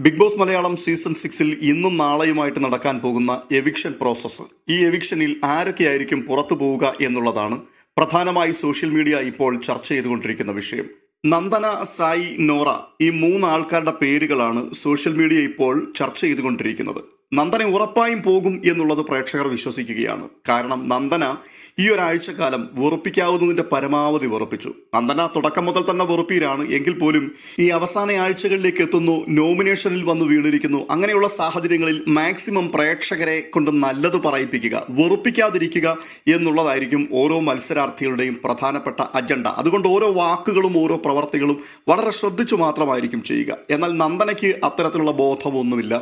Big boss Malayalam season സിക്സിൽ ഇന്നും നാളെയുമായിട്ട് നടക്കാൻ പോകുന്ന എവിക്ഷൻ പ്രോസസ്സ് ഈ എവിക്ഷനിൽ ആരൊക്കെയായിരിക്കും പുറത്തു പോവുക എന്നുള്ളതാണ് പ്രധാനമായി സോഷ്യൽ മീഡിയ ഇപ്പോൾ ചർച്ച ചെയ്തുകൊണ്ടിരിക്കുന്ന വിഷയം. നന്ദന സായി നോറ ഈ മൂന്ന് ആൾക്കാരുടെ പേരുകളാണ് സോഷ്യൽ മീഡിയ ഇപ്പോൾ ചർച്ച ചെയ്തുകൊണ്ടിരിക്കുന്നത്. നന്ദന ഉറപ്പായും പോകും എന്നുള്ളത് പ്രേക്ഷകർ വിശ്വസിക്കുകയാണ്. കാരണം നന്ദന ഈ ഒരാഴ്ചക്കാലം വെറുപ്പിക്കാവുന്നതിന്റെ പരമാവധി വെറുപ്പിച്ചു. നന്ദന തുടക്കം മുതൽ തന്നെ വെറുപ്പീരാണ് എങ്കിൽ പോലും ഈ അവസാന ആഴ്ചകളിലേക്ക് എത്തുന്നു നോമിനേഷനിൽ വന്ന് വീണിരിക്കുന്നു. അങ്ങനെയുള്ള സാഹചര്യങ്ങളിൽ മാക്സിമം പ്രേക്ഷകരെ കൊണ്ട് നല്ലത് പറയിപ്പിക്കുക വെറുപ്പിക്കാതിരിക്കുക എന്നുള്ളതായിരിക്കും ഓരോ മത്സരാർത്ഥികളുടെയും പ്രധാനപ്പെട്ട അജണ്ട. അതുകൊണ്ട് ഓരോ വാക്കുകളും ഓരോ പ്രവർത്തികളും വളരെ ശ്രദ്ധിച്ചു മാത്രമായിരിക്കും ചെയ്യുക. എന്നാൽ നന്ദനയ്ക്ക് അത്തരത്തിലുള്ള ബോധമൊന്നുമില്ല.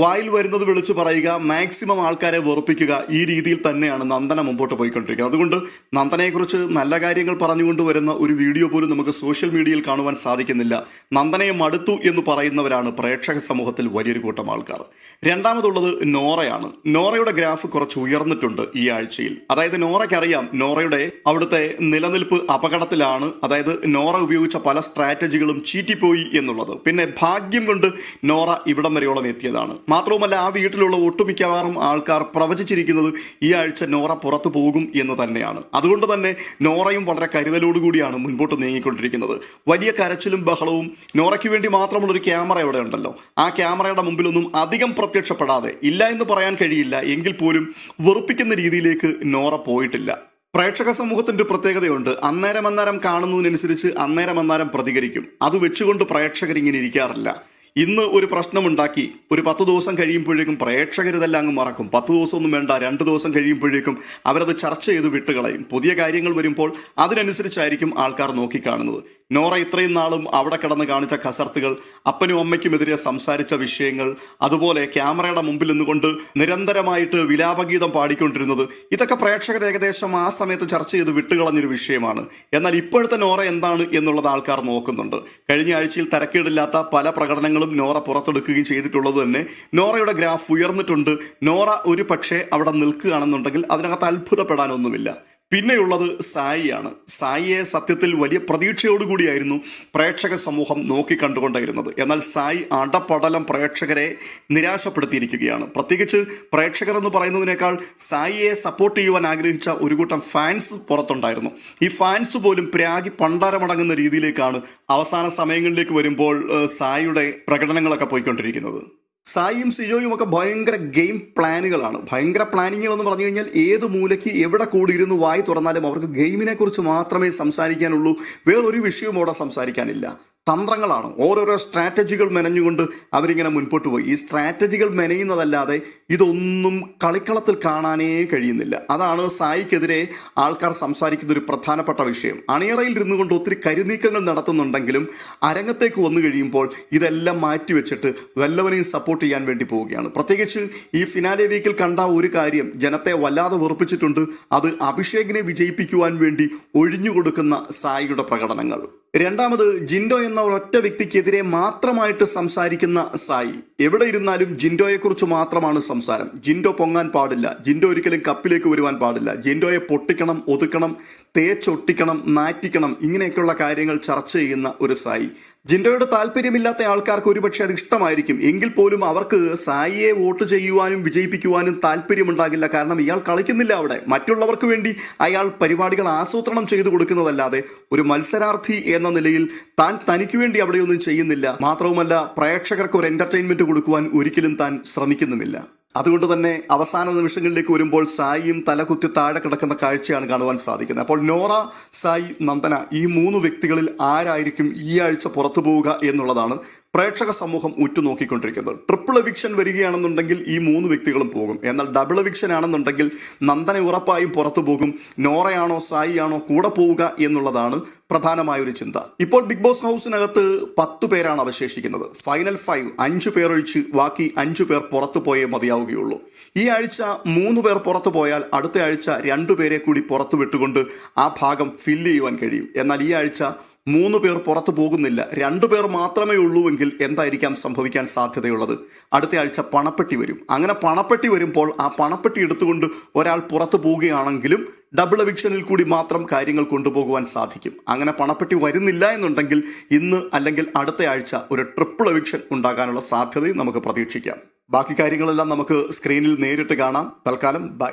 വായിൽ വരുന്നത് വിളിച്ചു പറയുക മാക്സിമം ആൾക്കാരെ വെറുപ്പിക്കുക ഈ രീതിയിൽ തന്നെയാണ് നന്ദന മുമ്പോട്ട് പോയിക്കൊണ്ടിരിക്കുന്നത്. അതുകൊണ്ട് നന്ദനയെക്കുറിച്ച് നല്ല കാര്യങ്ങൾ പറഞ്ഞുകൊണ്ട് വരുന്ന ഒരു വീഡിയോ പോലും നമുക്ക് സോഷ്യൽ മീഡിയയിൽ കാണുവാൻ സാധിക്കുന്നില്ല. നന്ദനയെ മടുത്തു എന്ന് പറയുന്നവരാണ് പ്രേക്ഷക സമൂഹത്തിൽ വലിയൊരു കൂട്ടം ആൾക്കാർ. രണ്ടാമതുള്ളത് നോറയാണ്. നോറയുടെ ഗ്രാഫ് കുറച്ച് ഉയർന്നിട്ടുണ്ട് ഈ ആഴ്ചയിൽ. അതായത് നോറയ്ക്കറിയാം നോറയുടെ അവിടുത്തെ നിലനിൽപ്പ് അപകടത്തിലാണ്. അതായത് നോറ ഉപയോഗിച്ച പല സ്ട്രാറ്റജികളും ചീറ്റിപ്പോയി എന്നുള്ളത്. പിന്നെ ഭാഗ്യം കൊണ്ട് നോറ ഇവിടം വരെയോളം എത്തിയതാണ്. മാത്രവുമല്ല ആ വീട്ടിലുള്ള ഒട്ടുമിക്കവാറും ആൾക്കാർ പ്രവചിച്ചിരിക്കുന്നത് ഈ ആഴ്ച നോറ പുറത്തു പോകും എന്ന് തന്നെയാണ്. അതുകൊണ്ട് തന്നെ നോറയും വളരെ കരുതലോടുകൂടിയാണ് മുൻപോട്ട് നീങ്ങിക്കൊണ്ടിരിക്കുന്നത്. വലിയ കരച്ചിലും ബഹളവും നോറയ്ക്ക് വേണ്ടി മാത്രമുള്ള ഒരു ക്യാമറ ഇവിടെ ഉണ്ടല്ലോ. ആ ക്യാമറയുടെ മുമ്പിലൊന്നും അധികം പ്രത്യക്ഷപ്പെടാതെ ഇല്ല എന്ന് പറയാൻ കഴിയില്ല എങ്കിൽ പോലും വെറുപ്പിക്കുന്ന രീതിയിലേക്ക് നോറ പോയിട്ടില്ല. പ്രേക്ഷക സമൂഹത്തിന്റെ പ്രത്യേകതയുണ്ട്. അന്നേരം അന്നേരം കാണുന്നതിനനുസരിച്ച് അന്നേരം അന്നേരം പ്രതികരിക്കും. അത് വെച്ചുകൊണ്ട് പ്രേക്ഷകർ ഇങ്ങനെ ഇരിക്കാറില്ല. ഇന്ന് ഒരു പ്രശ്നമുണ്ടാക്കി. ഒരു പത്ത് ദിവസം കഴിയുമ്പോഴേക്കും പ്രേക്ഷകർ ഇതെല്ലാം അങ്ങ് മറക്കും. പത്ത് ദിവസമൊന്നും വേണ്ട രണ്ട് ദിവസം കഴിയുമ്പോഴേക്കും അവരത് ചർച്ച ചെയ്ത് വിട്ടുകളയും. പുതിയ കാര്യങ്ങൾ വരുമ്പോൾ അതിനനുസരിച്ചായിരിക്കും ആൾക്കാർ നോക്കിക്കാണുന്നത്. നോറ ഇത്രയും നാളും അവിടെ കിടന്ന് കാണിച്ച കസർത്തുകൾ അപ്പനും അമ്മയ്ക്കുമെതിരെ സംസാരിച്ച വിഷയങ്ങൾ അതുപോലെ ക്യാമറയുടെ മുമ്പിൽ നിന്നുകൊണ്ട് നിരന്തരമായിട്ട് വിലാപഗീതം പാടിക്കൊണ്ടിരുന്നത്. ഇതൊക്കെ പ്രേക്ഷകർ ഏകദേശം ആ സമയത്ത് ചർച്ച ചെയ്ത് വിട്ടുകളഞ്ഞൊരു വിഷയമാണ്. എന്നാൽ ഇപ്പോഴത്തെ നോറ എന്താണ് എന്നുള്ളത് ആൾക്കാർ നോക്കുന്നുണ്ട്. കഴിഞ്ഞ ആഴ്ചയിൽ തരക്കേടില്ലാത്ത പല പ്രകടനങ്ങളും നോറ പുറത്തെടുക്കുകയും ചെയ്തിട്ടുള്ളത് തന്നെ നോറയുടെ ഗ്രാഫ് ഉയർന്നിട്ടുണ്ട്. നോറ ഒരു പക്ഷേ അവിടെ നിൽക്കുകയാണെന്നുണ്ടെങ്കിൽ അതിനകത്ത് അത്ഭുതപ്പെടാനൊന്നുമില്ല. പിന്നെയുള്ളത് സായിയാണ്. സായിയെ സത്യത്തിൽ വലിയ പ്രതീക്ഷയോടുകൂടിയായിരുന്നു പ്രേക്ഷക സമൂഹം നോക്കിക്കണ്ടുകൊണ്ടിരുന്നത്. എന്നാൽ സായി അടപടലം പ്രേക്ഷകരെ നിരാശപ്പെടുത്തിയിരിക്കുകയാണ്. പ്രത്യേകിച്ച് പ്രേക്ഷകർ എന്ന് പറയുന്നതിനേക്കാൾ സായിയെ സപ്പോർട്ട് ചെയ്യുവാൻ ആഗ്രഹിച്ച ഒരു കൂട്ടം ഫാൻസ് പുറത്തുണ്ടായിരുന്നു. ഈ ഫാൻസ് പോലും പ്രാഗി പണ്ടാരമടങ്ങുന്ന രീതിയിലേക്കാണ് അവസാന സമയങ്ങളിലേക്ക് വരുമ്പോൾ സായിയുടെ പ്രകടനങ്ങളൊക്കെ പോയിക്കൊണ്ടിരിക്കുന്നത്. സായിയും സിജോയും ഒക്കെ ഭയങ്കര ഗെയിം പ്ലാനുകളാണ്. ഭയങ്കര പ്ലാനിങ്ങുകൾ എന്ന് പറഞ്ഞു കഴിഞ്ഞാൽ ഏത് മൂലയ്ക്ക് എവിടെ കൂടിയിരുന്ന് വായി തുറന്നാലും അവർക്ക് ഗെയിമിനെ കുറിച്ച് മാത്രമേ സംസാരിക്കാനുള്ളൂ. വേറൊരു വിഷയവും അവിടെ സംസാരിക്കാനില്ല. തന്ത്രങ്ങളാണ്. ഓരോരോ സ്ട്രാറ്റജികൾ മെനഞ്ഞുകൊണ്ട് അവരിങ്ങനെ മുൻപോട്ട് പോയി. ഈ സ്ട്രാറ്റജികൾ മെനയുന്നതല്ലാതെ ഇതൊന്നും കളിക്കളത്തിൽ കാണാനേ കഴിയുന്നില്ല. അതാണ് സായിക്കെതിരെ ആൾക്കാർ സംസാരിക്കുന്ന ഒരു പ്രധാനപ്പെട്ട വിഷയം. അണിയറയിൽ ഇരുന്നു കൊണ്ട് ഒത്തിരി കരുനീക്കങ്ങൾ നടത്തുന്നുണ്ടെങ്കിലും അരങ്ങത്തേക്ക് വന്നു കഴിയുമ്പോൾ ഇതെല്ലാം മാറ്റിവെച്ചിട്ട് വല്ലവനെയും സപ്പോർട്ട് ചെയ്യാൻ വേണ്ടി പോവുകയാണ്. പ്രത്യേകിച്ച് ഈ ഫിനാലെ വീക്കിൽ കണ്ട ഒരു കാര്യം ജനത്തെ വല്ലാതെ വെറുപ്പിച്ചിട്ടുണ്ട്. അത് അഭിഷേകിനെ വിജയിപ്പിക്കുവാൻ വേണ്ടി ഒഴിഞ്ഞുകൊടുക്കുന്ന സായിയുടെ പ്രകടനങ്ങൾ. രണ്ടാമത് ജിൻഡോ എന്ന ഒരൊറ്റ വ്യക്തിക്കെതിരെ മാത്രമായിട്ട് സംസാരിക്കുന്ന സായി. എവിടെ ഇരുന്നാലും ജിൻഡോയെക്കുറിച്ച് മാത്രമാണ് സംസാരം. ജിൻഡോ പൊങ്ങാൻ പാടില്ല. ജിൻഡോ ഒരിക്കലും കപ്പിലേക്ക് വരുവാൻ പാടില്ല. ജിൻഡോയെ പൊട്ടിക്കണം ഒതുക്കണം തേച്ചൊട്ടിക്കണം നാറ്റിക്കണം ഇങ്ങനെയൊക്കെയുള്ള കാര്യങ്ങൾ ചർച്ച ചെയ്യുന്ന ഒരു സായി. ജിൻഡോയുടെ താല്പര്യമില്ലാത്ത ആൾക്കാർക്ക് ഒരുപക്ഷെ അത് ഇഷ്ടമായിരിക്കും. എങ്കിൽ പോലും അവർക്ക് സായിയെ വോട്ട് ചെയ്യുവാനും വിജയിപ്പിക്കുവാനും താല്പര്യമുണ്ടാകില്ല. കാരണം ഇയാൾ കളിക്കുന്നില്ല അവിടെ. മറ്റുള്ളവർക്ക് വേണ്ടി അയാൾ പരിപാടികൾ ആസൂത്രണം ചെയ്തു കൊടുക്കുന്നതല്ലാതെ ഒരു മത്സരാർത്ഥി എന്ന നിലയിൽ താൻ തനിക്ക് വേണ്ടി അവിടെയൊന്നും ചെയ്യുന്നില്ല. മാത്രവുമല്ല പ്രേക്ഷകർക്ക് ഒരു എന്റർടൈൻമെന്റ് കൊടുക്കുവാൻ ഒരിക്കലും താൻ ശ്രമിക്കുന്നുമില്ല. അതുകൊണ്ട് തന്നെ അവസാന നിമിഷങ്ങളിലേക്ക് വരുമ്പോൾ സായിയും തലകുത്തി താഴെ കിടക്കുന്ന കാഴ്ചയാണ് കാണുവാൻ സാധിക്കുന്നത്. അപ്പോൾ നോറ സായി നന്ദന ഈ മൂന്ന് വ്യക്തികളിൽ ആരായിരിക്കും ഈ ആഴ്ച പുറത്തു പോവുക എന്നുള്ളതാണ് പ്രേക്ഷക സമൂഹം ഉറ്റുനോക്കിക്കൊണ്ടിരിക്കുന്നത്. ട്രിപ്പിൾ എവിക്ഷൻ വരികയാണെന്നുണ്ടെങ്കിൽ ഈ മൂന്ന് വ്യക്തികളും പോകും. എന്നാൽ ഡബിൾ എവിക്ഷൻ ആണെന്നുണ്ടെങ്കിൽ നന്ദന ഉറപ്പായും പുറത്തു പോകും. നോറയാണോ സായി ആണോ കൂടെ പോവുക എന്നുള്ളതാണ് പ്രധാനമായ ഒരു ചിന്ത. ഇപ്പോൾ ബിഗ് ബോസ് ഹൗസിനകത്ത് പത്ത് പേരാണ് അവശേഷിക്കുന്നത്. ഫൈനൽ ഫൈവ് അഞ്ചു പേർ ഒഴിച്ച് ബാക്കി അഞ്ചു പേർ പുറത്തു പോയേ മതിയാവുകയുള്ളൂ. ഈ ആഴ്ച മൂന്ന് പേർ പുറത്തു പോയാൽ അടുത്ത ആഴ്ച രണ്ടു പേരെ കൂടി പുറത്തു വിട്ടുകൊണ്ട് ആ ഭാഗം ഫില്ല് ചെയ്യുവാൻ കഴിയും. എന്നാൽ ഈ ആഴ്ച മൂന്ന് പേർ പുറത്തു പോകുന്നില്ല. രണ്ടു പേർ മാത്രമേ ഉള്ളൂവെങ്കിൽ എന്തായിരിക്കാം സംഭവിക്കാൻ സാധ്യതയുള്ളത്? അടുത്ത ആഴ്ച പണപ്പെട്ടി വരും. അങ്ങനെ പണപ്പെട്ടി വരുമ്പോൾ ആ പണപ്പെട്ടി എടുത്തുകൊണ്ട് ഒരാൾ പുറത്തു പോവുകയാണെങ്കിലും ഡബിൾ എവിക്ഷനിൽ കൂടി മാത്രം കാര്യങ്ങൾ കൊണ്ടുപോകുവാൻ സാധിക്കും. അങ്ങനെ പണപ്പെട്ടി വരുന്നില്ല എന്നുണ്ടെങ്കിൽ ഇന്ന് അല്ലെങ്കിൽ അടുത്ത ആഴ്ച ഒരു ട്രിപ്പിൾ എവിക്ഷൻ ഉണ്ടാകാനുള്ള സാധ്യതയും നമുക്ക് പ്രതീക്ഷിക്കാം. ബാക്കി കാര്യങ്ങളെല്ലാം നമുക്ക് സ്ക്രീനിൽ നേരിട്ട് കാണാം. തൽക്കാലം ബൈ